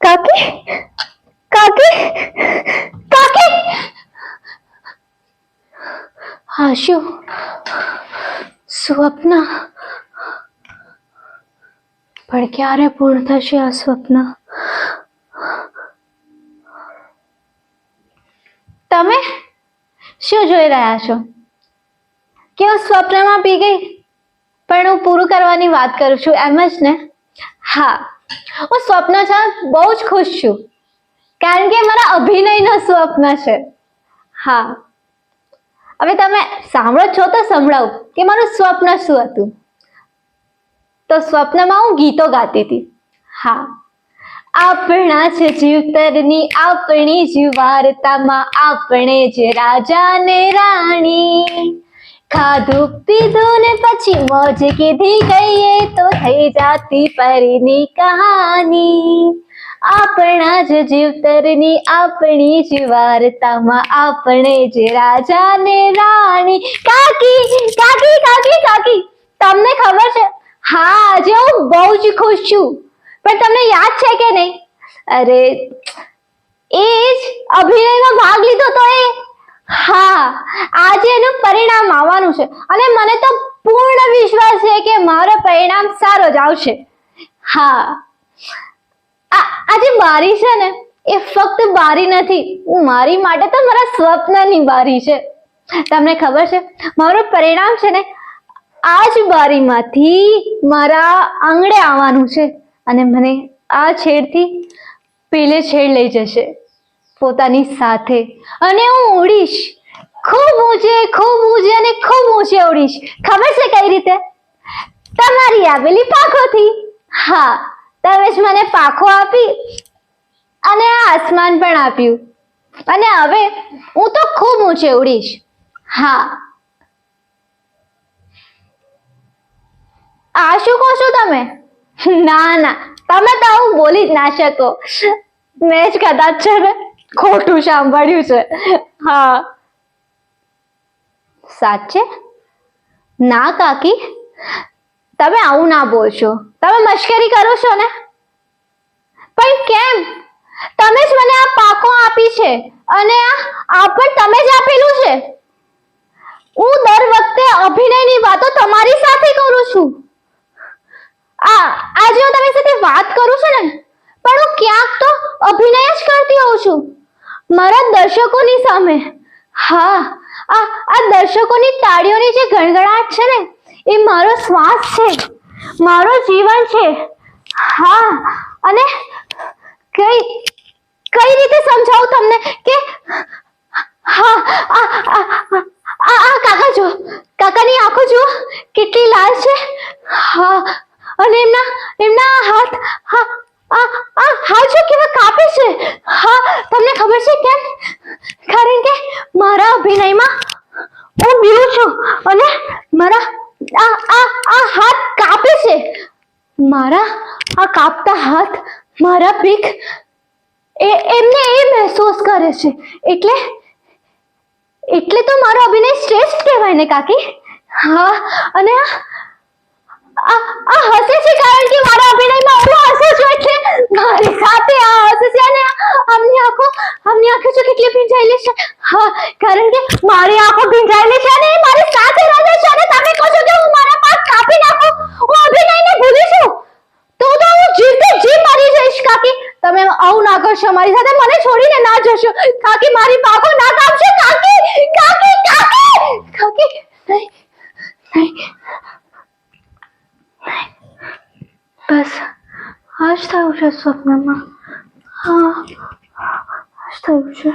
કાકી કાકી કાકી હા શું સ્વપ્ન પણ ક્યારે પૂર્ણ થશે આ સ્વપ્ન? તમે શું જોઈ રહ્યા છો? કેવું સ્વપ્નમાં પી ગઈ? પણ હું પૂરું કરવાની વાત કરું છું એમ જ ને? હા. હું સ્વપ્ન છે બહુ જ ખુશ છું. કારણ કે મારા અભિનયનો સ્વપ્ન છે. હા. હવે તમે સાંભળો છો તો સંભળાવું કે મારું સ્વપ્ન શું હતું? તો સ્વપ્નમાં હું ગીતો ગાતી હતી. હા. આપણા છે જીવતરની આપણી જ વાર્તામાં આપણે જ રાજા ને રાણી. ખાધું, પીધું ને પછી મોજ કીધી ગઈએ તો થઈ જાતી પરીની કહાની. આપણા જ જીવતરની આપણી જ વાર્તામાં આપણે જ રાજા ને રાણી. કાકી કાકી કાકી કાકી, તમને ખબર છે, હા, આજે હું બહુ જ ખુશ છું. પણ તમને યાદ છે કે નહીં? અરે, એ જ અભિનયમાં ભાગ લીધો તો એ હા, આજે એનું પરિણામ આવવાનું છે. અને મને તો પૂર્ણ વિશ્વાસ છે કે મારો પરિણામ સારો જ આવશે. હા. આ આ જે બારી છે ને, એ ફક્ત બારી નથી મારી માટે તો મારા સ્વપ્નની બારી છે. તમને ખબર છે, મારું પરિણામ છે ને આ જ બારીમાંથી મારા આંગણે આવવાનું છે. અને મને આ છેડથી પેલે છેડ લઈ જશે. પોતાની સાથે. અને હું ઉડીશ. ખૂબ ઊંચે ખૂબ ઊંચે અને ખૂબ ઊંચે ઉડીશ. ખબર છે કઈ રીતે? તમારી આવેલી પાખોથી. હા, તમે જ મને પાંખો આપી અને આ આસમાન પણ આપ્યું. અને હવે હું તો ખૂબ ઊંચે ઉડીશ. હા. આ શું કહો છો તમે? ના ના. તમે તો આવું બોલી જ ના શકો. મેં જ કદાચ છે ખોટું સાંભળ્યું છે. હા. સાચે? ના કાકી. તમે આવું ના બોલશો. તમે મશ્કરી કરો છો ને? પણ કેમ? તમે જ મને આ પાકો આપી છે અને આ આ પણ તમે જ આપેલું છે. હું દર વખતે અભિનયની વાતો તમારી સાથે કરું છું. આ, આજે હું તમારી સાથે વાત કરું છું ને? પણ હું ક્યાંક તો અભિનય જ કરતી હોઉં છું. મારા દર્શકોની સામે. હા, આ આ દર્શકોની તાળીઓની જે ગણગણાટ છે ને, એ મારો શ્વાસ છે. મારો જીવન છે. હા, અને કઈ કઈ રીતે સમજાવું તમને કે, હા, આ આ આ કાકા જો કાકાની આંખો જુઓ, કેટલી લાલ છે. હા, અને એમના એમના હાથ, હા આ આ હા જો કેવા કાપે છે? હા, તમને ખબર છે કેમ? કારણ કે મારા અભિનયમાં હું બીવું છું અને મારા આ આ આ હાથ કાપે છે. મારા આ કાપતા હાથ, મારા પીક એ, એમને એ મહેસૂસ કરે છે. એટલે એટલે તો મારો અભિનય શ્રેષ્ઠ કહેવાય ને કાકી? હા, અને આ આ હસે છે કારણ કે મારા અભિનયમાં હું હસે છું એટલે મારી સાથે આ હસે છે અને આમની આંખો આમની આંખો છે કેટલી ભીંજાયેલી છે. હા, કારણ કે મારી આંખો ભીંજાયેલી છે અને મારી સાથે રહે છે અને તમે કહો છો કે હું મારા પાસ કાપી નાખું? હું અભિનયને ભૂલી છું? તો તો હું જીતે જી મરી જઈશ, કાકી. તમે આવું ના કરશો, મારી સાથે મને છોડીને ના જશો. કાકી, મારી પાખો ના કાપશો, કાકી કાકી કાકી કાકી, નહીં નહીં. بس هاش تاوشه صبنما ها هاش تاوشه